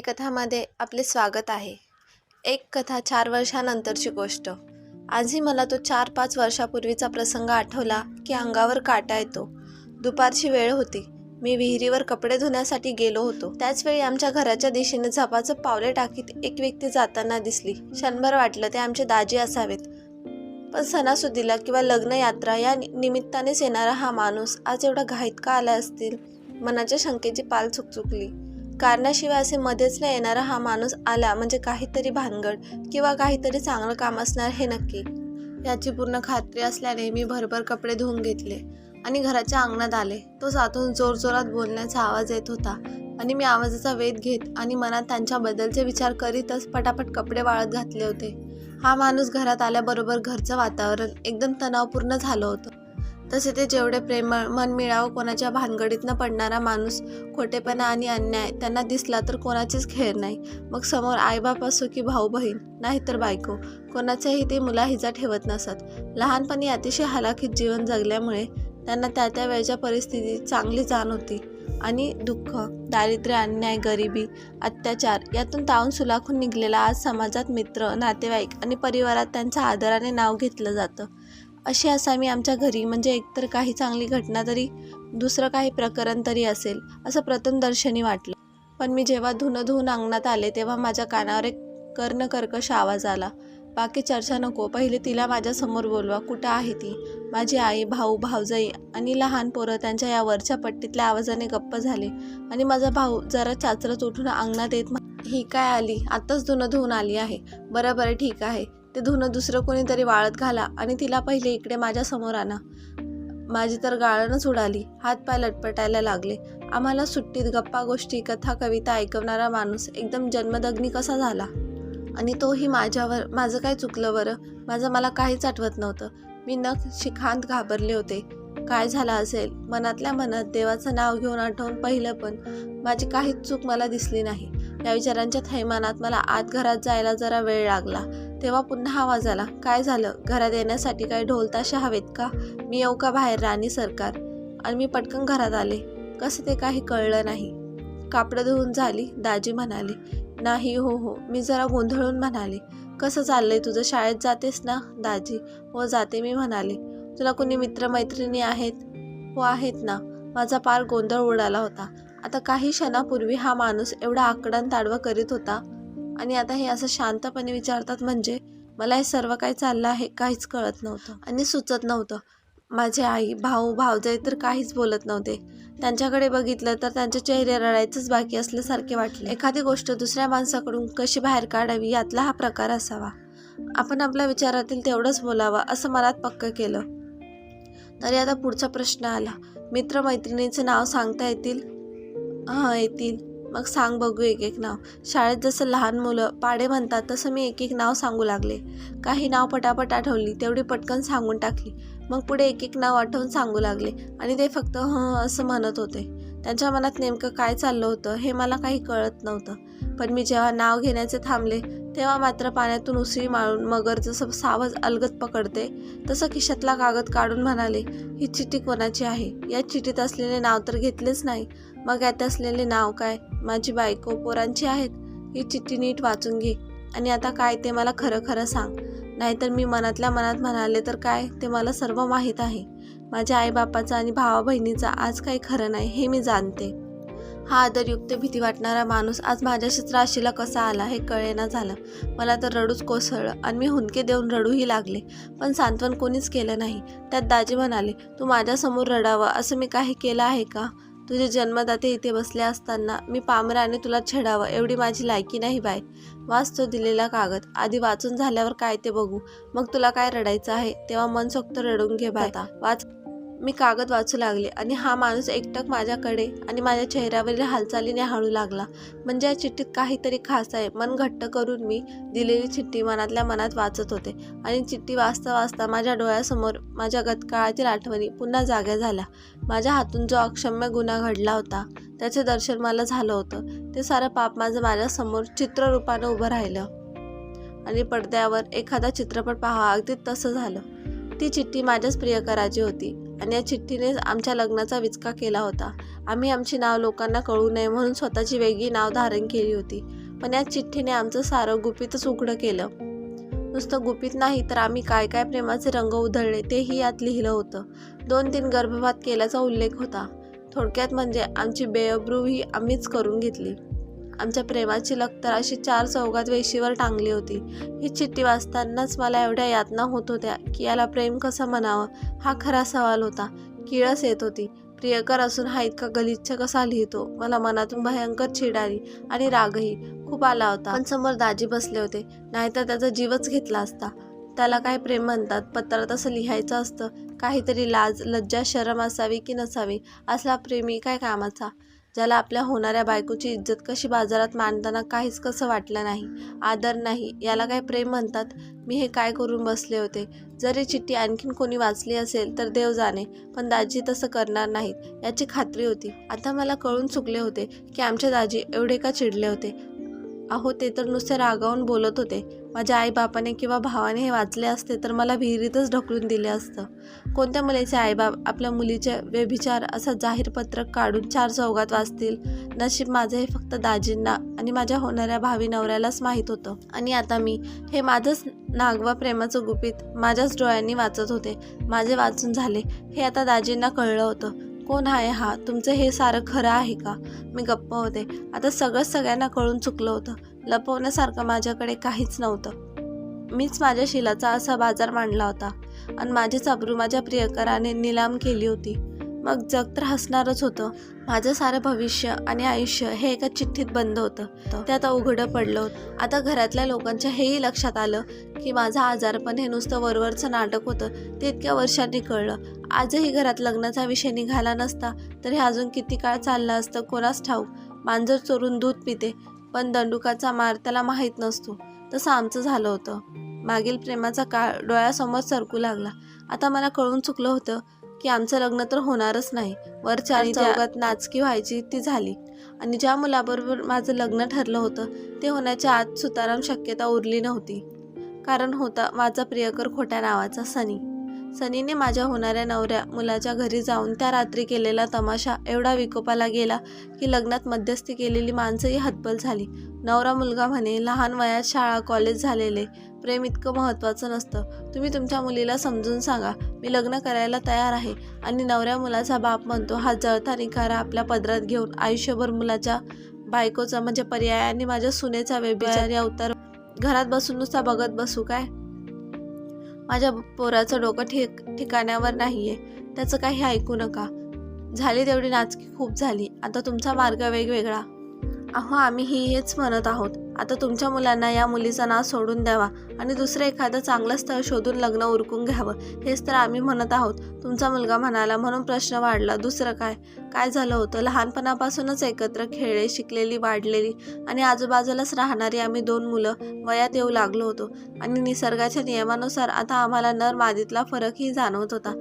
कथामध्ये आपले स्वागत आहे. एक कथा चार वर्षानंतरची गोष्ट. आजही मला तो चार पाच वर्षापूर्वीचा प्रसंग आठवला की अंगावर काटा येतो. दुपारची वेळ होती. मी विहिरीवर कपडे धुण्यासाठी गेलो होतो. त्याचवेळी आमच्या घराच्या दिशेने झपाचं पावले टाकीत एक व्यक्ती जाताना दिसली. क्षणभर वाटलं ते आमचे दाजी असावेत. पण सणासुदीला किंवा लग्नयात्रा या नि- निमित्तानेच येणारा हा माणूस आज एवढा घाईत का आला असतील? मनाच्या शंकेची पाल चुकचुकली. कारणाशिवाय असे मध्येच न येणारा हा माणूस आला म्हणजे काहीतरी भानगड किंवा काहीतरी चांगलं काम असणार हे नक्की. याची पूर्ण खात्री असल्याने मी भरभर कपडे धुवून घेतले आणि घराच्या अंगणात आले. तो सातून जोरजोरात बोलण्याचा आवाज येत होता आणि मी आवाजाचा वेध घेत आणि मनात त्यांच्याबद्दलचे विचार करीतच पटापट कपडे वाळत घातले होते. हा माणूस घरात आल्याबरोबर घरचं वातावरण एकदम तणावपूर्ण झालं होतं. तसे ते जेवढे प्रेमळ मनमिळावं कोणाच्या भानगडीत न पडणारा माणूस खोटेपणा आणि अन्याय त्यांना दिसला तर कोणाचीच खेळ नाही. मग समोर आईबाप असो की भाऊ बहीण नाहीतर बायको कोणाचाही ते मुलाहिजा ठेवत नसत. लहानपणी अतिशय हलाखीत जीवन जगल्यामुळे त्यांना त्या त्या वेळच्या परिस्थितीत चांगली जाण होती. आणि दुःख दारिद्र्य अन्याय गरिबी अत्याचार यातून तावून सुलाखून निघलेला आज समाजात मित्र नातेवाईक आणि परिवारात त्यांच्या आदराने नाव घेतलं जातं. अशी असामी आमच्या घरी. म्हणजे एकतर काही चांगली घटना तरी दुसरं काही प्रकरण तरी असेल असं प्रथमदर्शनी वाटलं. पण मी जेव्हा धुणं धुवून अंगणात आले तेव्हा माझ्या कानावर एक कर्णकर्कश आवाज आला. बाकी चर्चा नको पहिले तिला माझ्यासमोर बोलवा कुठं आहे ती? माझी आई भाऊ भाऊजाई आणि लहान पोरं त्यांच्या या वरच्या पट्टीतल्या आवाजाने गप्प झाले. आणि माझा भाऊ जरा चाचरत उठून अंगणात येत ही काय आली? आत्ताच धुणं धुवून आली आहे. बरं बरं ठीक आहे. ते धुणं दुसरं कोणीतरी वाळत घाला आणि तिला पहिले इकडे माझ्यासमोर आणा. माझी तर गाळणच उडाली. हातपाय लटपटायला लागले. आम्हाला सुट्टीत गप्पा गोष्टी कथा कविता ऐकवणारा माणूस एकदम जन्मदग्नी कसा झाला? आणि तोही माझ्यावर माझं काय चुकलं बरं? माझं मला काहीच आठवत नव्हतं. मी नख शिखांत घाबरले होते. काय झालं असेल? मनातल्या मनात देवाचं नाव घेऊन आठवून पहिलं पण माझी काहीच चूक मला दिसली नाही. या विचारांच्या थैमानात मला आत घरात जायला जरा वेळ लागला. तेव्हा पुन्हा आवाज आला काय झालं? घरात येण्यासाठी काय ढोलताशा हवेत का? मी येऊ का बाहेर राणी सरकार? आणि मी पटकन घरात आले. कसं ते काही कळलं नाही. कापडं धुवून झाली दाजी म्हणाले नाही हो हो मी जरा गोंधळून म्हणाले कसं चाललंय तुझं? शाळेत जातेस ना दाजी? हो जाते मी म्हणाले तुला कोणी मित्रमैत्रिणी आहेत? हो आहेत ना. माझा पार गोंधळ उडाला होता. आता काही क्षणापूर्वी हा माणूस एवढा आकडान ताडवं करीत होता. आणि आता हे असं शांतपणे विचारतात म्हणजे मला हे सर्व काही चाललं आहे काहीच कळत नव्हतं. आणि सुचत नव्हतं. माझे आई भाऊ भावजाई तर काहीच बोलत नव्हते. त्यांच्याकडे बघितलं तर त्यांचे चेहरे रडायचंच बाकी असल्यासारखे वाटले. एखादी गोष्ट दुसऱ्या माणसाकडून कशी बाहेर काढावी यातला हा प्रकार असावा. आपण आपल्या विचारातील तेवढंच बोलावं असं मनात पक्क केलं. तरी आता पुढचा प्रश्न आला. मित्रमैत्रिणीचं नाव सांगता येतील? हां येतील. मग सांग बघू एक एक नाव. शाळेत जसं लहान मुलं पाडे म्हणतात तसं मी एक एक नाव सांगू लागले. काही नाव पटापट आठवली तेवढी पटकन सांगून टाकली. मग पुढे एक एक नाव आठवून सांगू लागले आणि ते फक्त हं असं म्हणत होते. त्यांच्या मनात नेमकं काय चाललं होतं हे मला काही कळत नव्हतं. पण मी जेव्हा नाव घेण्याचे थांबले तेव्हा मात्र पाण्यातून उसळी मारून मगर जसं सावज अलगत पकडते तसं खिशातला कागद काढून म्हणाले ही चिठ्ठी कोणाची आहे? या चिठीत असलेले नाव तर घेतलेच नाही. मग यात असलेले नाव काय? माझी बायको पोरांची आहेत. ही चिठ्ठी नीट वाचून घे. आणि आता काय ते मला खरं खरं सांग. नाहीतर मी मनातल्या मनात म्हणाले तर काय? ते मला सर्व माहीत आहे. माझ्या आईबापाचं आणि भावा बहिणीचा आज काही खरं नाही हे मी जाणते. हा आदरयुक्त भीती वाटणारा माणूस आज माझ्याशीच राशीला कसा आला हे कळेना झालं. मला तर रडूच कोसळलं आणि मी हुंदके देऊन रडूही लागले. पण सांत्वन कोणीच केलं नाही. त्यात दाजी म्हणाले तू माझ्यासमोर रडावं असं मी काही केलं आहे का? तुझे जन्मदाते इथे बसले असताना मी पामराने तुला छेडावं एवढी माझी लायकी नाही बाय वाच तो दिलेला कागद. आधी वाचून झाल्यावर काय ते बघू. मग तुला काय रडायचं आहे? तेव्हा मनसोक्त रडून घे बाय वाच. मी कागद वाचू लागले आणि हा माणूस एकटक माझ्याकडे आणि माझ्या चेहऱ्यावरील हालचालीने हाळू लागला. म्हणजे या चिठ्ठीत काहीतरी खास आहे. मन घट्ट करून मी दिलेली चिठ्ठी मनातल्या मनात वाचत होते. आणि चिठ्ठी वाचता वाचता माझ्या डोळ्यासमोर माझ्या गतकाळातील आठवणी पुन्हा जाग्या झाल्या. माझ्या हातून जो अक्षम्य गुन्हा घडला होता त्याचे दर्शन मला झालं होतं. ते सारं पाप माझं माझ्यासमोर चित्ररूपानं उभं राहिलं. आणि पडद्यावर एखादा चित्रपट पाहा अगदी तसं झालं. ती चिठ्ठी माझ्याच प्रियकराची होती. आणि या चिठ्ठीने आमच्या लग्नाचा विचका केला होता. आम्ही आमची नाव लोकांना कळू नये म्हणून स्वतःची वेगळी नाव धारण केली होती. पण या चिठ्ठीने आमचं सारं गुपितच उघडं केलं. नुसतं गुपित नाही तर आम्ही काय काय प्रेमाचे रंग उधळले तेही यात लिहिलं होतं. दोन तीन गर्भपात केल्याचा उल्लेख होता. थोडक्यात म्हणजे आमची बेअब्रूही आम्हीच करून घेतली. आमच्या प्रेमाची लक्तर अशी चार चौघात वेशीवर टांगली होती. ही चिठ्ठी वाचतानाच मला एवढ्या यातना होत होत्या की याला प्रेम कसं म्हणावं? हा खरा सवाल होता. किळस येत होती. प्रियकर असून हा इतका गलिच्छ कसा लिहितो? मला मनातून भयंकर चिड आली आणि रागही खूप आला होता. पण समोर दाजी बसले होते. नाहीतर त्याचा जीवच घेतला असता. त्याला काय प्रेम म्हणतात? पत्रात असं लिहायचं असतं. काहीतरी लाज लज्जा शरम असावी की नसावी? असला प्रेमी काय कामाचा? ज्याला आपल्या होणाऱ्या बायकोची इज्जत कशी बाजारात मांडताना काहीच कसं वाटलं नाही आदर नाही याला काय प्रेम म्हणतात मी हे काय करून बसले होते? जरी चिठ्ठी आणखीन कोणी वाचली असेल तर देव जाणे पण दाजी तसं करणार नाहीत याची खात्री होती. आता मला कळून चुकले होते की आमचे दाजी एवढे का चिडले होते? अहो ते तर नुसते रागावून बोलत होते. माझ्या आईबापाने किंवा भावाने हे वाचले असते तर मला विहिरीतच ढकलून दिले असतं. कोणत्या मुलीचे आईबाप आपल्या मुलीचे व्यभिचार असं जाहीर पत्रक काढून चार चौघात वाचतील? नशीब माझं हे फक्त दाजींना आणि माझ्या होणाऱ्या भावी नवऱ्यालाच माहीत होतं. आणि आता मी हे माझंच नागवा प्रेमाचं गुपित माझ्याच डोळ्यांनी वाचत होते. माझे वाचून झाले. हे आता दाजींना कळलं होतं. कोण आहे हा? तुमचं हे सारं खरं आहे का? मी गप्प होते. आता सगळं सगळ्यांना कळून चुकलं होतं. लपवण्यासारखं माझ्याकडे काहीच नव्हतं. मीच माझ्या शिलाचा असा बाजार मांडला होता. आणि माझीच अब्रू माझ्या प्रियकराने निलाम केली होती. मग जग तर हसणारच होतं. माझं सारं भविष्य आणि आयुष्य हे एका चिठ्ठीत बंद होतं. ते आता उघडं पडलं होतं. आता घरातल्या लोकांच्या हेही लक्षात आलं की माझं आजारपण हे नुसतं वरवरचं नाटक होतं. ते इतक्या वर्षांनी कळलं. आजही घरात लग्नाचा विषय निघाला नसता तर हे अजून किती काळ चाललं असतं कोणास ठाऊक. मांजर चोरून दूध पिते पण दंडुकाचा मार त्याला माहीत नसतो. तसं आमचं झालं होतं. मागील प्रेमाचा काळ डोळ्यासमोर सरकू लागला. आता मला कळून चुकलं होतं की आमचं लग्न तर होणारच नाही. वर चार चौघात नाचकी व्हायची ती झाली. आणि ज्या मुलाबरोबर माझं लग्न ठरलं होतं ते होण्याच्या आत सुताराम शक्यता उरली नव्हती. कारण होता माझा प्रियकर खोट्या नावाचा सनी. सनीने माझ्या होणाऱ्या नवऱ्या मुलाच्या घरी जाऊन त्या रात्री केलेला तमाशा एवढा विकोपाला गेला की लग्नात मध्यस्थी केलेली माणसंही हतबल झाली. नवरा मुलगा म्हणे लहान वयात शाळा कॉलेज झालेले. प्रेम इतकं महत्त्वाचं नसतं. तुम्ही तुमच्या मुलीला समजून सांगा. मी लग्न करायला तयार आहे आणि नवऱ्या मुलाचा बाप म्हणतो हा जळता निखारा आपल्या पदरात घेऊन आयुष्यभर मुलाच्या बायकोचा म्हणजे पर्यायाने माझ्या सुनेचा व्यभिचारी अवतार घरात बसून नुसता बघत बसू काय? माझ्या पोराचं डोकं ठिक ठिकाण्यावर नाही आहे त्याचं काही ऐकू नका. झाली तेवढी नाचकी खूप झाली. आता तुमचा मार्ग वेगवेगळा. अहो आम्ही ही हेच म्हणत आहोत. आता तुमच्या मुलांना या मुलीचं नाव सोडून द्यावा आणि दुसरं एखादं चांगलं स्थळ शोधून लग्न उरकून घ्यावं. हेच तर आम्ही म्हणत आहोत. तुमचा मुलगा म्हणाला म्हणून प्रश्न वाढला. दुसरं काय? काय झालं होतं? लहानपणापासूनच एकत्र खेळले शिकलेली वाढलेली आणि आजूबाजूलाच राहणारी आम्ही दोन मुलं वयात येऊ लागलो होतो आणि निसर्गाच्या नियमानुसार आता आम्हाला नर मादीतला फरकही जाणवत होता.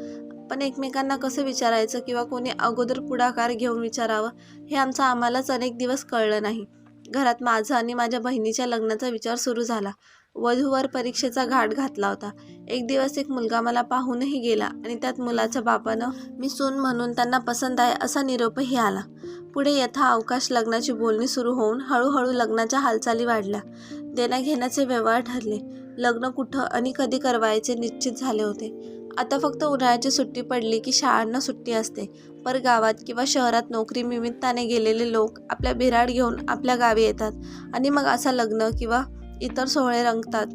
पण एकमेकांना कसं विचारायचं किंवा कोणी अगोदर पुढाकार घेऊन विचारावं हे आमचं आम्हालाच अनेक दिवस कळलं नाही. घरात माझं आणि माझ्या बहिणीच्या लग्नाचा विचार सुरू झाला. वधूवर परीक्षेचा घाट घातला होता. एक दिवस एक मुलगा मला पाहूनही गेला आणि त्यात मुलाच्या बापानं मी सून म्हणून त्यांना पसंत आहे असा निरोपही आला. पुढे यथा अवकाश लग्नाची बोलणी सुरू होऊन हळूहळू लग्नाच्या हालचाली वाढल्या. देण्याघेण्याचे व्यवहार ठरले. लग्न कुठं आणि कधी करवायचे निश्चित झाले होते. आता फक्त उन्हाळ्याची सुट्टी पडली की शाळांना सुट्टी असते. पर गावात किंवा शहरात नोकरी निमित्ताने गेलेले लोक आपल्या बिराड घेऊन आपल्या गावी येतात आणि मग असं लग्न किंवा इतर सोहळे रंगतात.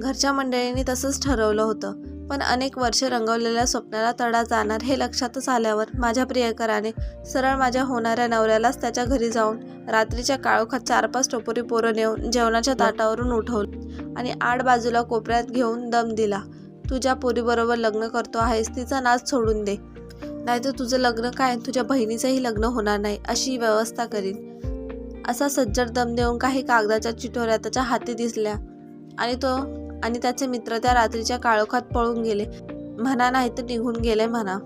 घरच्या मंडळींनी तसंच ठरवलं होतं पण अनेक वर्षे रंगवलेल्या स्वप्नाला तडा जाणार हे लक्षातच आल्यावर माझ्या प्रियकराने सरळ माझ्या होणाऱ्या नवऱ्यालाच त्याच्या घरी जाऊन रात्रीच्या काळोखात चार पाच टोपोरी पोरं नेऊन जेवणाच्या ताटावरून उठवलं आणि आड बाजूला कोपऱ्यात घेऊन दम दिला. तुझ्या पोरीबरोबर लग्न करतो आहेस तिचा नाच सोडून दे. नाहीतर तुझं लग्न काय? तुझ्या बहिणीचंही लग्न होणार नाही अशी व्यवस्था करीन. असा सज्जड दम देऊन काही कागदाच्या चिठोऱ्या त्याच्या हाती दिसल्या. आणि तो आणि त्याचे मित्र त्या रात्रीच्या काळोखात पळून गेले. म्हणा नाही तर निघून गेले म्हणा.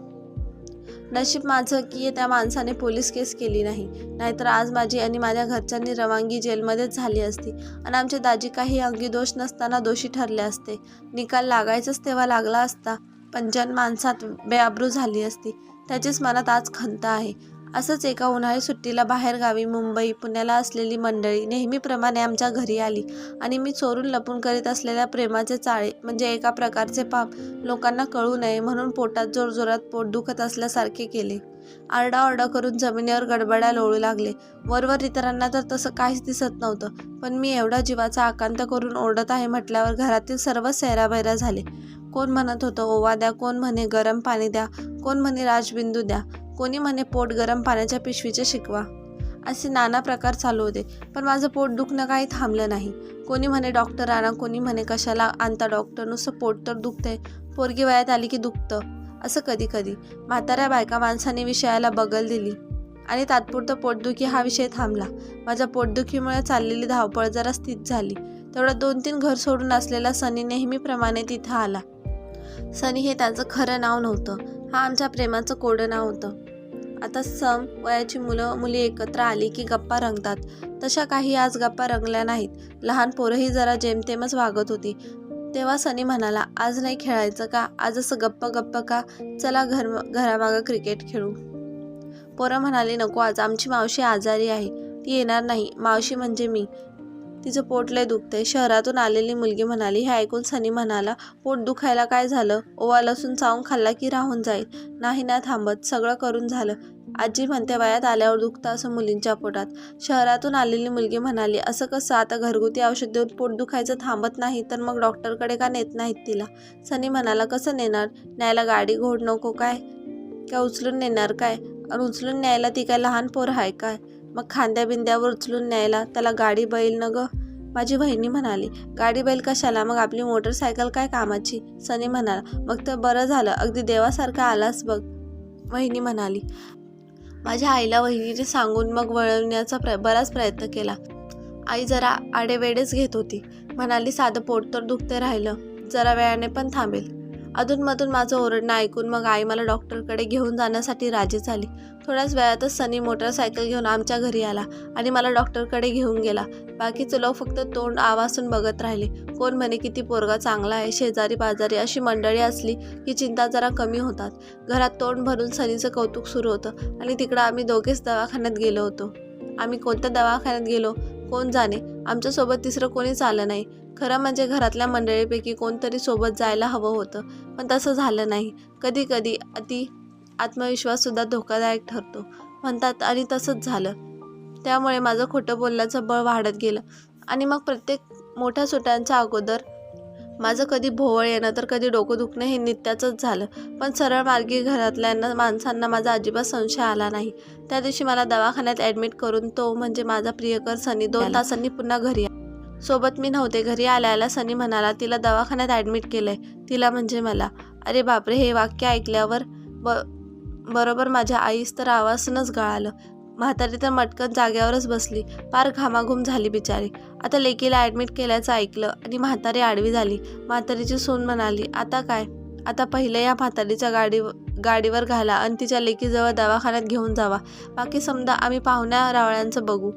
नशीब माझं की त्या माणसाने पोलीस केस केली नाही. नाहीतर आज माझी आणि माझ्या घरच्यांनी रवानगी जेलमध्येच झाली असती. आणि आमचे दाजी काही अंगी दोष नसताना दोषी ठरले असते. निकाल लागायचाच तेव्हा लागला असता. पण जन माणसात बेआब्रू झाली असती. त्याचीच मनात आज खंत आहे. असंच एका उन्हाळी सुट्टीला बाहेरगावी मुंबई पुण्याला असलेली मंडळी नेहमीप्रमाणे आमच्या घरी आली आणि मी चोरून लपून करीत असलेल्या प्रेमाचे चाळे म्हणजे एका प्रकारचे पाप लोकांना कळू नये म्हणून पोटात जोरजोरात पोट दुखत असल्यासारखे केले. आरडाओरडा करून जमिनीवर गडबड्या लोळू लागले. वरवर इतरांना तर तसं काहीच दिसत नव्हतं पण मी एवढा जीवाचा आकांत करून ओरडत आहे म्हटल्यावर घरातील सर्व सैराबैरा झाले. कोण म्हणत होतं ओवा द्या कोण म्हणे गरम पाणी द्या कोण म्हणे राजबिंदू द्या कोणी म्हणे पोट गरम पाण्याच्या पिशवीचे शिकवा. असे नाना प्रकार चालू होते पण माझं पोट दुखणं काही थांबलं नाही. कोणी म्हणे डॉक्टर आणा. कोणी म्हणे कशाला आणता डॉक्टर? नुसतं पोट तर दुखतंय. पोरगी वयात आली की दुखतं. असं कधी कधी म्हाताऱ्या बायका माणसाने विषयाला बगल दिली. आणि तात्पुरतं पोटदुखी हा विषय थांबला. माझ्या पोटदुखीमुळे चाललेली धावपळ जरा स्थित झाली. तेवढं दोन तीन घर सोडून असलेला सनी नेहमीप्रमाणे तिथं आला. सनी हे त्याचं खरं नाव नव्हतं. हा आमच्या प्रेमाचं कोडं नाव होतं. आता सम वयाची मुलं मुली एकत्र आली की गप्पा रंगतात. तशा काही आज गप्पा रंगल्या नाहीत. लहान पोरंही जरा जेमतेमच वागत होती. तेव्हा सनी म्हणाला आज नाही खेळायचं का? आज असं गप्प गप्प का? चला घर घरामागं क्रिकेट खेळू. पोरं म्हणाली नको आज आमची मावशी आजारी आहे. ती येणार नाही. मावशी म्हणजे मी. तिचं पोट लय दुखतंय. शहरातून आलेली मुलगी म्हणाली हे ऐकून सनी म्हणाला पोट दुखायला काय झालं? ओवा लसूण चावून खाल्ला की राहून जाईल. नाही ना थांबत. सगळं करून झालं. आजी म्हणते वयात आल्यावर दुखतं असं मुलींच्या पोटात. शहरातून आलेली मुलगी म्हणाली असं कसं? आता घरगुती औषध देऊन पोट दुखायचं थांबत नाही तर मग डॉक्टरकडे का नेत नाहीत तिला? सनी म्हणाला कसं नेणार? न्यायला गाडी घोड नको काय? काय उचलून नेणार काय? आणि उचलून न्यायला ती काय लहान पोर आहे काय? मग खांद्या बिंद्यावर उचलून न्यायला त्याला गाडी बैल न ग? माझी बहिणी म्हणाली गाडी बैल कशाला? मग आपली मोटरसायकल काय कामाची? सनी म्हणाला मग तर बरं झालं अगदी देवासारखा आलास बघ. वहिनी म्हणाली माझ्या आईला वहिनीने सांगून मग वळवण्याचा प्र बराच प्रयत्न केला. आई जरा आडेवेडेच घेत होती. म्हणाली साधं पोट तर दुखते राहिलं. जरा वेळाने पण थांबेल. अधूनमधून माझं ओरडणं ऐकून मग आई मला डॉक्टरकडे घेऊन जाण्यासाठी राजी झाली. थोड्याच वेळातच सनी मोटरसायकल घेऊन आमच्या घरी आला आणि मला डॉक्टरकडे घेऊन गेला. बाकीचे लोक फक्त तोंड आवासून बघत राहिले. कोण म्हणे किती पोरगा चांगला आहे शेजारी पाजारी अशी मंडळी असली की चिंता जरा कमी होतात. घरात तोंड भरून सनीचं कौतुक सुरू होतं आणि तिकडं आम्ही दोघेच दवाखान्यात गेलो होतो. आम्ही कोणत्या दवाखान्यात गेलो? कोण जाणे? आमच्यासोबत तिसरं कोणीच आलं नाही. खरं म्हणजे घरातल्या मंडळीपैकी कोणतरी सोबत जायला हवं होतं पण तसं झालं नाही. कधी कधी अति आत्मविश्वाससुद्धा धोकादायक ठरतो. म्हणतात आणि तसंच झालं. त्यामुळे माझं खोटं बोलण्याचं बळ वाढत गेलं. आणि मग प्रत्येक मोठ्या सुट्यांच्या अगोदर माझं कधी भोवळ येणं तर कधी डोकं दुखणं हे नित्याचंच झालं. पण सरळ मार्गी घरातल्यांना माणसांना माझा अजिबात संशय आला नाही. त्या दिवशी मला दवाखान्यात ॲडमिट करून तो म्हणजे माझा प्रियकर सनी दोन तासांनी पुन्हा घरी. सोबत मी नव्हते. घरी आल्याला सनी म्हणाला तिला दवाखान्यात ॲडमिट केलंय. तिला म्हणजे मला. अरे बापरे हे वाक्य ऐकल्यावर ब बरोबर माझ्या आईस तर आवाजूनच गळालं. म्हातारी तर मटकन जाग्यावरच बसली. पार घामाघूम झाली बिचारी. आता लेकीला ॲडमिट केल्याचं ऐकलं आणि म्हातारी आडवी झाली. म्हातारीची सून म्हणाली आता काय? आता पहिले या म्हातारीच्या गाडी गाडीवर घाला आणि तिच्या लेकीजवळ दवाखान्यात घेऊन जावा. बाकी समजा आम्ही पाहुण्या रावळ्यांचं बघू.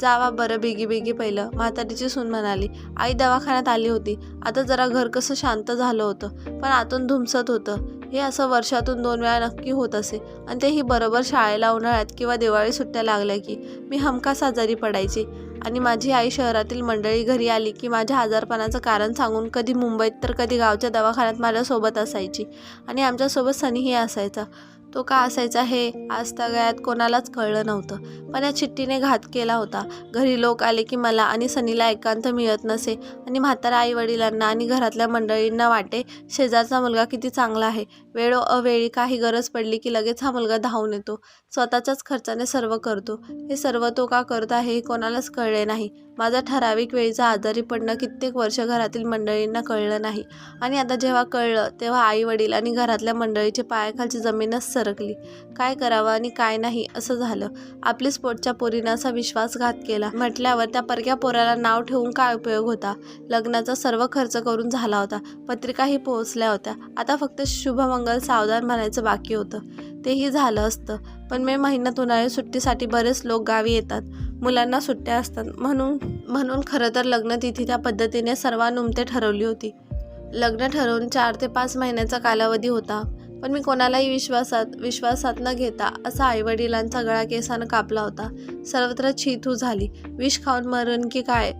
जावा बरं बेगी बेगी पहिलं. म्हातारीची सून म्हणाली. आई दवाखान्यात आली होती. आता जरा घर कसं शांत झालं होतं. पण आतून धुमसत होतं. हे असं वर्षातून दोन वेळा नक्की होत असे. आणि तेही बरोबर शाळेला उन्हाळ्यात किंवा दिवाळी सुट्ट्या लागल्या की मी हमखास आजारी पडायची. आणि माझी आई शहरातील मंडळी घरी आली की माझ्या आजारपणाचं कारण सांगून कधी मुंबईत तर कधी गावच्या दवाखान्यात माझ्यासोबत असायची. आणि आमच्यासोबत सनीही असायचा. तो का असायचा हे आज तगळ्यात कोणालाच कळलं नव्हतं. पण या चिठ्ठीने घात केला होता. घरी लोक आले की मला आणि सनीला एकांत मिळत नसे आणि म्हातारा आई वडिलांना आणि घरातल्या मंडळींना वाटे शेजारचा मुलगा किती चांगला आहे. वेळो अवेळी काही गरज पडली की लगेच हा मुलगा धावून येतो. स्वतःच्याच खर्चाने सर्व करतो. हे सर्व तो का करत आहे हे कोणालाच कळले नाही. माझा ठराविक वेळीचा आजारी पडणं कित्येक वर्ष घरातील मंडळींना कळलं नाही. आणि आता जेव्हा कळलं तेव्हा आई वडील आणि घरातल्या मंडळीच्या पायाखालची जमीनच सरकली. काय करावं आणि काय नाही असं झालं. आपली स्पोर्टच्या पोरीनं असा विश्वासघात केला. म्हटल्यावर त्या परक्या पोराला नाव ठेवून काय उपयोग होता? लग्नाचा सर्व खर्च करून झाला होता. पत्रिकाही पोहोचल्या होत्या. आता फक्त मंगल सावधान म्हणायचं बाकी होतं. तेही झालं असतं. पण मे महिन्यात उन्हाळी सुट्टीसाठी बरेच लोक गावी येतात. मुलांना सुट्ट्या असतात. म्हणून म्हणून खरं तर लग्न तिथी त्या पद्धतीने सर्वानुमते ठरवली होती. लग्न ठरवून चार ते पाच महिन्याचा कालावधी होता. पण मी कोणालाही विश्वासात विश्वासात न घेता असा आईवडिलांचा गळा केसानं कापला होता. सर्वत्र छीथू झाली. विष खाऊन मरण की काय?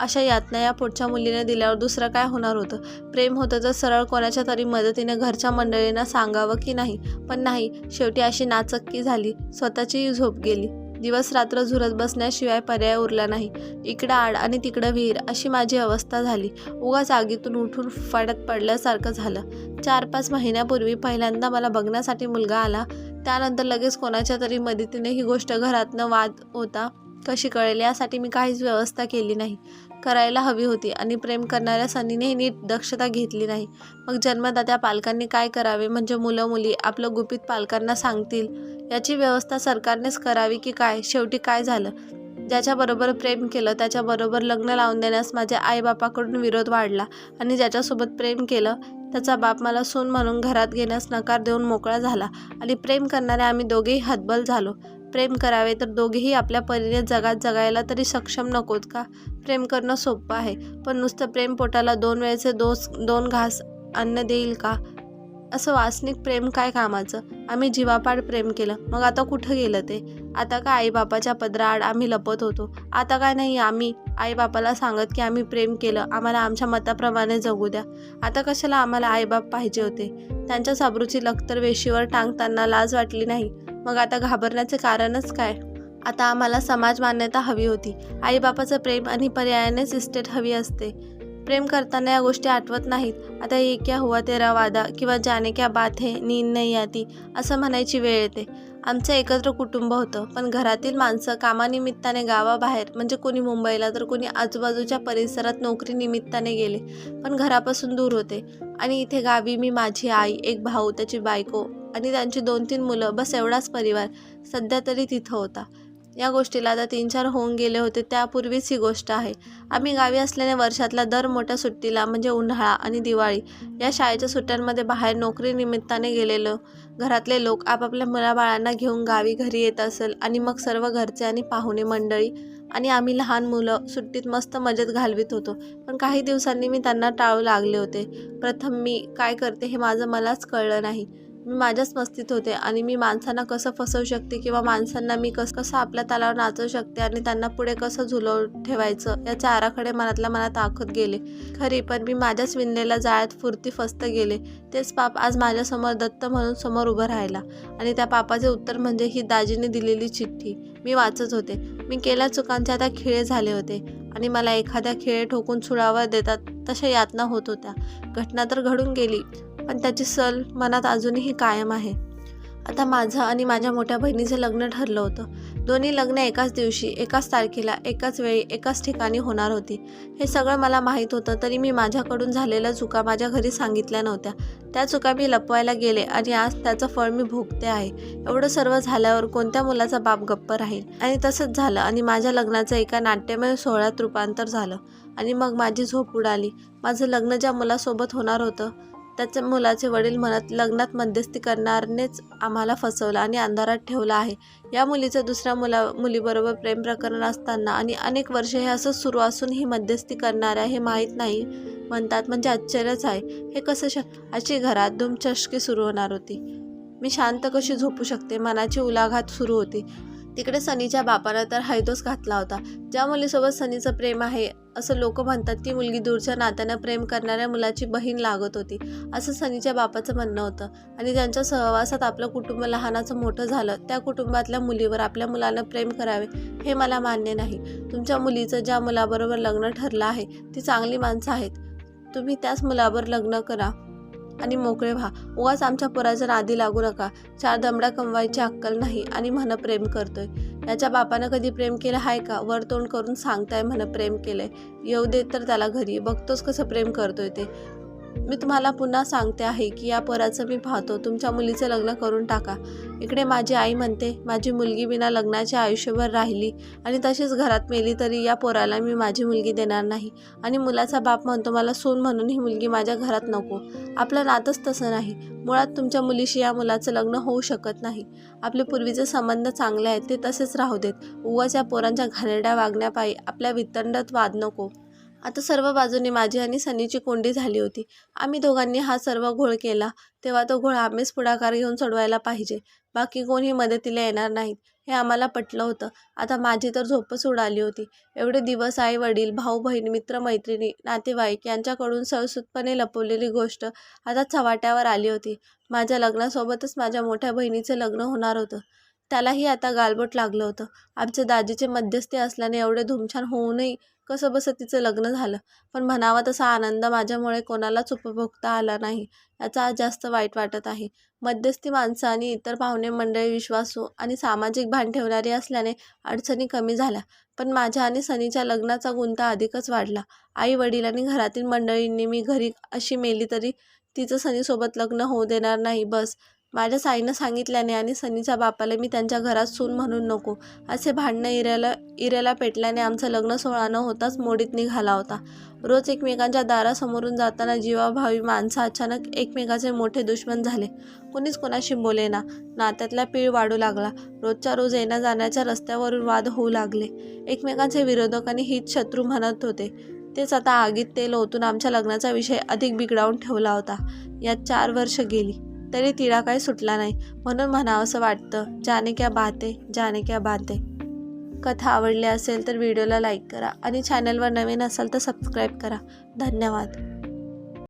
अशा यातना या पुढच्या मुलीने दिल्यावर दुसरं काय होणार होतं? प्रेम होतं तर सरळ कोणाच्या तरी मदतीने घरच्या मंडळींना सांगावं की नाही? पण नाही शेवटी अशी नाचक्की झाली. स्वतःचीही झोप गेली. दिवस रात्र झुरत बसण्याशिवाय पर्याय उरला नाही. इकडं आड आणि तिकडं विहीर अशी माझी अवस्था झाली. उगाच आगीतून उठून फाड्यात पडल्यासारखं झालं. चार पाच महिन्यापूर्वी पहिल्यांदा मला बघण्यासाठी मुलगा आला. त्यानंतर लगेच कोणाच्या तरी मदतीने ही गोष्ट घरातनं वाद होता. कशी कळेल. यासाठी मी काहीच व्यवस्था केली नाही. करायला हवी होती आणि प्रेम करणाऱ्या सनीनेही नीट दक्षता घेतली नाही. मग जन्मदात्या पालकांनी काय करावे? म्हणजे मुलं मुली आपलं गुपित पालकांना सांगतील. याची व्यवस्था सरकारनेच करावी की काय? शेवटी काय झालं? ज्याच्याबरोबर प्रेम केलं त्याच्याबरोबर लग्न लावून देण्यास माझ्या आईबापाकडून विरोध वाढला आणि ज्याच्यासोबत प्रेम केलं त्याचा बाप मला सून म्हणून घरात घेण्यास नकार देऊन मोकळा झाला आणि प्रेम करणारे आम्ही दोघेही हतबल झालो. प्रेम करावे तर दोघेही आपल्या परीने जगात जगायला तरी सक्षम नकोत का? प्रेम करणं सोपं आहे पण नुसतं प्रेम पोटाला दोन वेळेचे दोस दोन घास अन्न देईल का? असं वासनिक प्रेम काय कामाचं? आम्ही जीवापाड प्रेम केलं. मग आता कुठं गेलं ते? आता काय आईबापाच्या पदराआड आम्ही लपत होतो? आता काय नाही आम्ही आईबापाला सांगत की आम्ही प्रेम केलं? आम्हाला आमच्या मताप्रमाणे जगू द्या. आता कशाला आम्हाला आईबाप पाहिजे होते? त्यांच्या साबरूची लखतर वेशीवर टांगताना लाज वाटली नाही. मग आता घाबरण्याचे कारणच काय? आता आम्हाला समाज मान्यता हवी होती. आईबापाचं प्रेम आणि पर्यायानेच इस्टेट हवी असते. प्रेम करताना या गोष्टी आठवत नाहीत. आता ये क्या हुआ तेरा वादा? किंवा जाने क्या बात हे? नींद नाही आती. असं म्हणायची वेळ येते. आमचं एकत्र कुटुंब होतं. पण घरातील माणसं कामानिमित्ताने गावाबाहेर म्हणजे कोणी मुंबईला तर कोणी आजूबाजूच्या परिसरात नोकरीनिमित्ताने गेले पण घरापासून दूर होते. आणि इथे गावी मी माझी आई एक भाऊ त्याची बायको आणि त्यांची दोन तीन मुलं बस एवढाच परिवार. सध्या तरी तिथं होता. या गोष्टीला आता तीन चार होऊन गेले होते त्यापूर्वीच ही गोष्ट आहे. आम्ही गावी असल्याने वर्षातल्या दर मोठ्या सुट्टीला म्हणजे उन्हाळा आणि दिवाळी या शाळेच्या सुट्ट्यांमध्ये बाहेर नोकरीनिमित्ताने गेलेलो. घरातले लोक आपापल्या मुलाबाळांना घेऊन गावी घरी येत असेल आणि मग सर्व घरचे आणि पाहुणे मंडळी आणि आम्ही लहान मुलं सुट्टीत मस्त मजेत घालवित होतो. पण काही दिवसांनी मी त्यांना टाळू लागले होते. प्रथम मी काय करते हे माझं मलाच कळलं नाही. मी माझ्याच मस्तीत होते आणि मी माणसांना कसं फसवू शकते किंवा माणसांना मी कसं कसं आपल्या तालावर नाचवू शकते आणि त्यांना पुढे कसं झुलव ठेवायचं याच्या आराखडे मनातल्या मनात आखत गेले. खरी पण मी माझ्याच विणलेल्या जाळ्यात फुरती फस्त गेले. तेच पाप आज माझ्यासमोर दत्त म्हणून समोर उभं राहिला आणि त्या पापाचे उत्तर म्हणजे ही दाजीने दिलेली चिठ्ठी. मी वाचत होते. मी केल्या चुकांचे आता खिळे झाले होते आणि मला एखाद्या खिळे ठोकून छुडावर देतात तशा यातना होत होत्या. घटना तर घडून गेली. पण त्याची सल मनात अजूनही कायम आहे. आता माझं आणि माझ्या मोठ्या बहिणीचं लग्न ठरलं होतं. दोन्ही लग्न एकाच दिवशी एकाच तारखेला एकाच वेळी एकाच ठिकाणी होणार होती. हे सगळं मला माहीत होतं तरी मी माझ्याकडून झालेल्या चुका माझ्या घरी सांगितल्या नव्हत्या. त्या चुका मी लपवायला गेले आणि आज त्याचं फळ मी भोगते आहे. एवढं सर्व झाल्यावर कोणत्या मुलाचा बाप गप्प राहील? आणि तसंच झालं आणि माझ्या लग्नाचं एका नाट्यमय सोहळ्यात रूपांतर झालं. आणि मग माझी झोप उडाली. माझं लग्न ज्या मुलासोबत होणार होतं त्याच्या मुलाचे वडील म्हणत लग्नात मध्यस्थी करणारनेच आम्हाला फसवलं आणि अंधारात ठेवलं आहे. या मुलीचं दुसऱ्या मुला मुलीबरोबर प्रेम प्रकरण असताना आणि अनेक वर्षे हे असं सुरू असून ही मध्यस्थी करणाऱ्या हे माहीत नाही म्हणतात म्हणजे आश्चर्यच आहे. हे कसं श अशी घरात धुमचष्की सुरू होणार होती. मी शांत कशी झोपू शकते? मनाची उलाघात सुरू होती. तिकडे सनीच्या बापानं तर हैदोस घातला होता. ज्या मुलीसोबत सनीचं प्रेम आहे असं लोक म्हणतात ती मुलगी दूरच्या नात्यानं प्रेम करणाऱ्या मुलाची बहीण लागत होती. असं सनीच्या बापाचं म्हणणं होतं. आणि ज्यांच्या सहवासात आपलं कुटुंब लहानाचं मोठं झालं त्या कुटुंबातल्या मुलीवर आपल्या मुलानं प्रेम करावे हे मला मान्य नाही. तुमच्या मुलीचं ज्या मुलाबरोबर लग्न ठरलं आहे ती चांगली माणसं आहेत. तुम्ही त्याच मुलावर लग्न करा. आणि मोकळे व्हा. उगाच आमच्या पोराच्या नादी लागू नका. चार दमडा कमवायची अक्कल नाही आणि म्हण प्रेम करतोय. याच्या बापानं कधी प्रेम केलं आहे का? वर तोंड करून सांगताय म्हण प्रेम केलंय. येऊ देत तर त्याला घरी. बघतोच कसं प्रेम करतोय ते. मी तुम्हाला पुन्हा सांगते आहे की या पोराचं मी पाहतो. तुमच्या मुलीचं लग्न करून टाका. इकडे माझी आई म्हणते माझी मुलगी बिना लग्नाच्या आयुष्यभर राहिली आणि तशीच घरात मेली तरी या पोराला मी माझी मुलगी देणार नाही. आणि मुलाचा बाप म्हणतो मला सून म्हणून ही मुलगी माझ्या घरात नको. आपलं नातंच तसं नाही. मुळात तुमच्या मुलीशी या मुलाचं लग्न होऊ शकत नाही. आपले पूर्वीचे संबंध चांगले आहेत ते तसेच राहू देत. उगाच या पोरांच्या घाणेरड्या वागण्यापायी आपल्या वितंडत वाद नको. आता सर्व बाजूनी माझी आणि सनीची कोंडी झाली होती. आम्ही दोघांनी हा सर्व घोळ केला. तेव्हा तो घोळ आम्हीच पुढाकार घेऊन सोडवायला पाहिजे. बाकी कोणी मदतीला येणार नाहीत हे आम्हाला पटलं होतं. आता माझी तर झोपच उडाली होती. एवढे दिवस आई वडील भाऊ बहीण मित्रमैत्रिणी नातेवाईक यांच्याकडून सहसूतपणे लपवलेली गोष्ट आता चव्हाट्यावर आली होती. माझ्या लग्नासोबतच माझ्या मोठ्या बहिणीचं लग्न होणार होतं. त्यालाही आता गालबोट लागलं होतं. आमच्या दाजीचे मध्यस्थी असल्याने एवढे धुमछान होऊनही कसं बसं तिचं लग्न झालं. पण म्हणावा तसा आनंद माझ्यामुळे कोणालाच उपभोगता आला नाही याचा आज जास्त वाईट वाटत आहे. मध्यस्थी माणसं आणि इतर पाहुणे मंडळी विश्वासू आणि सामाजिक भान ठेवणारी असल्याने अडचणी कमी झाल्या. पण माझ्या आणि सनीच्या लग्नाचा गुंता अधिकच वाढला. आई वडील आणि घरातील मंडळींनी मी घरी अशी मेली तरी तिचं सनीसोबत लग्न होऊ देणार नाही बस. माझ्या साईनं सांगितल्याने आणि सनीच्या बापाला मी त्यांच्या घरात सून म्हणून नको. असे भांडणं इऱ्याला इऱ्याला पेटल्याने आमचं लग्न सोहळा न होताच मोडीत निघाला होता. रोज एकमेकांच्या दारासमोरून जाताना जीवाभावी माणसं अचानक एकमेकाचे मोठे दुश्मन झाले. कोणीच कोणाशी बोलेना नात्यातला पीळ वाढू लागला. रोजच्या रोज येण्या जाण्याच्या रस्त्यावरून वाद होऊ लागले. एकमेकांचे विरोधक आणि हित शत्रू म्हणत होते. तेच आता आगीत तेल ओतून आमच्या लग्नाचा विषय अधिक बिघडावून ठेवला होता. यात चार वर्ष गेली. तरी तिला काही सुटला नाही. म्हणून म्हणावंसं वाटतं जाने क्या बाते जाने क्या बाते कथा आवडली असेल तर व्हिडिओला लाईक करा आणि चॅनलवर नवीन असाल तर सबस्क्राईब करा. धन्यवाद.